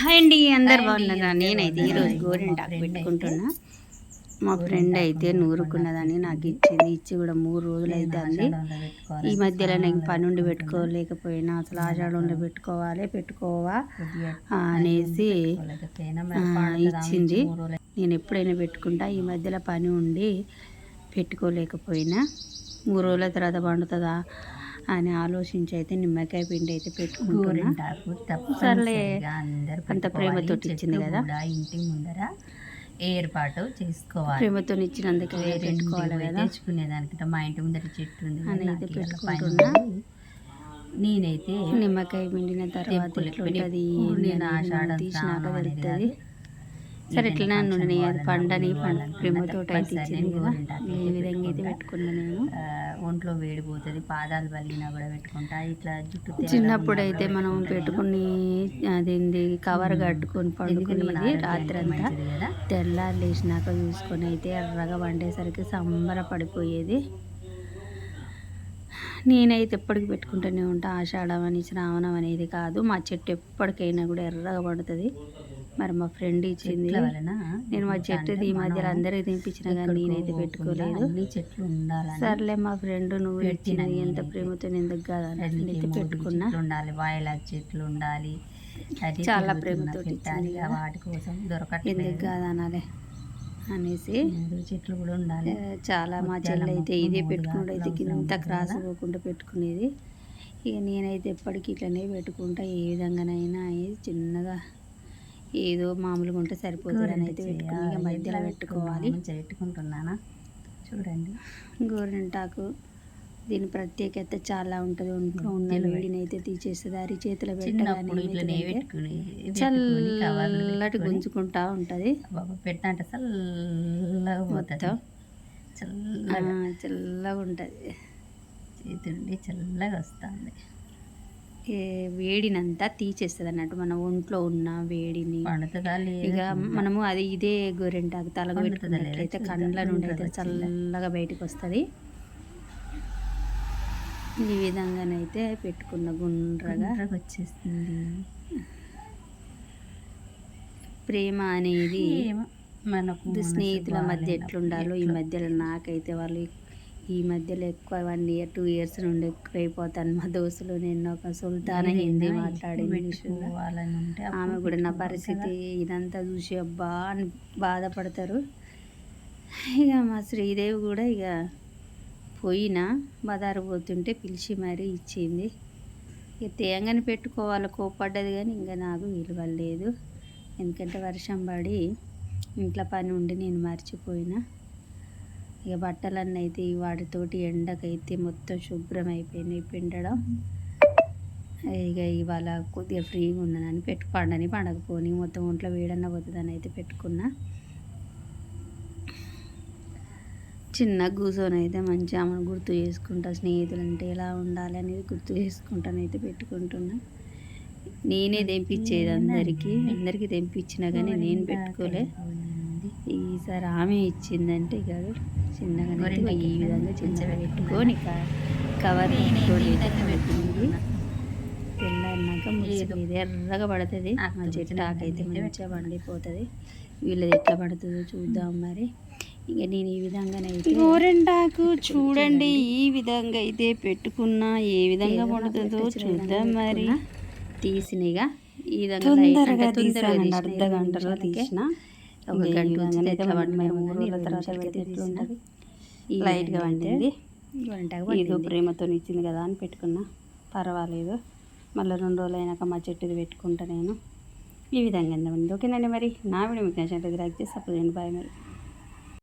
Hi అండి అందరు బాగున్నారా? నేనైతే ఈరోజు గోరింటాకు పెట్టుకుంటున్నా. మా ఫ్రెండ్ అయితే నూరుకున్నదని నాకు ఇచ్చింది. ఇచ్చి కూడా మూడు రోజులు అవుతుంది ఈ మధ్యలో నేను పని ఉండి పెట్టుకోలేకపోయినా అసలు ఆషాఢంలో పెట్టుకోవాలి పెట్టుకోవా అనేసి ఇచ్చింది. నేను ఎప్పుడైనా పెట్టుకుంటా ఈ మధ్యలో పని ఉండి పెట్టుకోలేకపోయినా. మూడు రోజుల తర్వాత పండుతుందా? అని ఆలోచించి అయితే నిమ్మకాయ పిండి అయితే పెట్టుకుంటున్నా సర్లే, అంత పెట్టుకోవాలి. ఇచ్చింది కదా. ఇంటి ముందర ఏర్పాటు చేసుకోవాలి ప్రేమతో ఇచ్చినందుకు వేరే పెట్టుకోవాలి కదా తెచ్చుకునే దానికంటే మా ఇంటి ముందర చెట్టు ఉంది అని అయితే పెట్టుకుంటున్నా. నేనైతే నిమ్మకాయ పిండిన తర్వాత ఏంది నేను ఆషాఢం తీసినాక తెలుస్తుంది. సరే function నుండి అది పండని పోవాలన్నా ప్రేమతో అయితే ఇచ్చింది కదా. ఈ విధంగా అయితే పెట్టుకుంటా. పెట్టుకున్నా నేను? ఒంట్లో వేడిపోతుంది పాదాలు పలిగినా కూడా పెట్టుకుంటా. ఇట్లా జుట్టు చిన్నప్పుడు అయితే మనం పెట్టుకుని అదేంది కవర్. కట్టుకొని పడుకునేది రాత్రి అంతా తెల్లారు లేచినాక చూసుకొని అయితే ఎర్రగా వండేసరికి సంబర పడిపోయేది నేనైతే ఎప్పటికి పెట్టుకుంటూనే ఉంటా. ఆషాఢం అని శ్రావణం అనేది కాదు. మా చెట్టు ఎప్పటికైనా కూడా ఎర్రగా పడుతుంది. మరి మా ఫ్రెండ్ ఇచ్చింది. నేను మా చెట్టు ఈ మధ్యలో అందరికి తినిపించిన కానీ నేనైతే పెట్టుకోలేదు. చెట్లు ఉండాలని సర్లే మా ఫ్రెండ్ నువ్వు ఇచ్చింది ఎంత నేనైతే. ప్రేమతో ఎందుకు కాదు మూడు పెట్టుకున్నా. చెట్లు ఉండాలి. వాయిలాక్ చెట్లు ఉండాలి. చాలా ప్రేమతో. వాటి కోసం ఎందుకు దొరకట్లేదు కాదు అనాలి అనేసి చెట్లు కూడా ఉండాలి. చాలా మా చెల్లి అయితే ఇదే పెట్టుకుంటూ అయితే అవసరం క్రాస్ కదా. పోకుండా పెట్టుకునేది. ఇక నేనైతే ఎప్పటికీ ఇట్లనే పెట్టుకుంటా ఏ విధంగానైనా చిన్నగా ఏదో మామూలుగా ఉంటే సరిపోతుంది అని అయితే పెట్టుకుని మధ్యలో పెట్టుకోవాలి. పెట్టుకుంటున్నానా? చూడండి. గోరింటాకు దీని ప్రత్యేకత చాలా ఉంటుంది. ఒంట్లో ఉన్న వేడిని అయితే తీసేస్తుంది అరి చేతిలో చిన్నప్పుడు ఇట్లనే పెట్టగానే చల్లటి గుంజుకుంటా ఉంటుంది. పెడతా అంటే చల్లగా మొత్తం. చల్లగా. చల్లగా ఉంటుంది. చేతుండి చల్లగా వస్తుంది. వేడినంతా తీసేస్తుంది అన్నట్టు మన ఒంట్లో ఉన్న వేడిని. ఇక మనము అది ఇదే గోరింటాకు చూద్దాం. కండ్ల నుండి అయితే? చల్లగా బయటకు వస్తుంది. ఈ విధంగానైతే పెట్టుకున్న గుండ్రగా వచ్చేస్తుంది ప్రేమ అనేది మనకు స్నేహితుల మధ్య ఎట్లుండాలో ఈ మధ్యలో నాకైతే వాళ్ళు ఈ మధ్యలో ఎక్కువ వన్ ఇయర్ టూ ఇయర్స్ నుండి ఎక్కువ అయిపోతాను మా దోస్తులు నేను ఒక సుల్తాన హిందీ మాట్లాడింది ఆమె కూడా నా పరిస్థితి. ఇదంతా చూసి అబ్బా అని బాధపడతారు. ఇక మా శ్రీదేవి కూడా ఇక పోయినా బదారు పోతుంటే పిలిచి మరీ ఇచ్చింది. ఇక తేంగని పెట్టుకోవాలి కోపడ్డది కానీ ఇంకా నాకు విలువ లేదు ఎందుకంటే వర్షం పడి ఇంట్లో పని ఉండి నేను మర్చిపోయినా. ఇక బట్టలన్నీ అయితే వాటితోటి ఎండకైతే మొత్తం శుభ్రం అయిపోయినాయి పిండడం. ఇక ఇవాళ కొద్దిగా ఫ్రీగా ఉన్నానని పెట్టు పండని పండకపోని మొత్తం ఒంట్లో వేడన్న పోతుందని అయితే పెట్టుకున్నా. చిన్న కూర్చొని అయితే మంచిగా ఆమెను గుర్తు చేసుకుంటా స్నేహితులు అంటే ఎలా ఉండాలి అనేది గుర్తు చేసుకుంటాను అయితే పెట్టుకుంటున్నా. నేనే తెంపించేది అందరికీ అందరికీ తెంపించినా కానీ నేను పెట్టుకోలే. ఈసారి ఆమె ఇచ్చిందంటే ఇక చిన్నగా ఈ విధంగా చిన్నగా. పెట్టుకొని కవర్ పెట్టుకుంది. తెల్లన్నాక. ముసిపోయేది ఎర్రగా పడుతుంది. మా చెట్టు ఆకైతే మంచిగా పండిపోతుంది. వీళ్ళది ఎట్లా పడుతుందో చూద్దాం మరి. ఇక నేను ఈ విధంగానైతే గోరెంటాకు చూడండి ఈ విధంగా అయితే పెట్టుకున్నా ఏ విధంగా పడుతుందో చూద్దాం మరి. తీసినగా ఈ విధంగా తీసిన, అర్ధ గంటలో. తీసిన. ఒక గంట లైట్గా వండింది ఏదో. ప్రేమతో ఇచ్చింది కదా అని పెట్టుకున్నా. పర్వాలేదు. మళ్ళీ రెండు రోజులు అయినాక మా చెట్టుది పెట్టుకుంటా నేను. ఈ విధంగా ఉంది ఓకేనండి మరి. నా వీడియో మీకు నచ్చినట్లయితే లైక్ చేసి సపోజ్ చేయండి. బాయ్ మరి.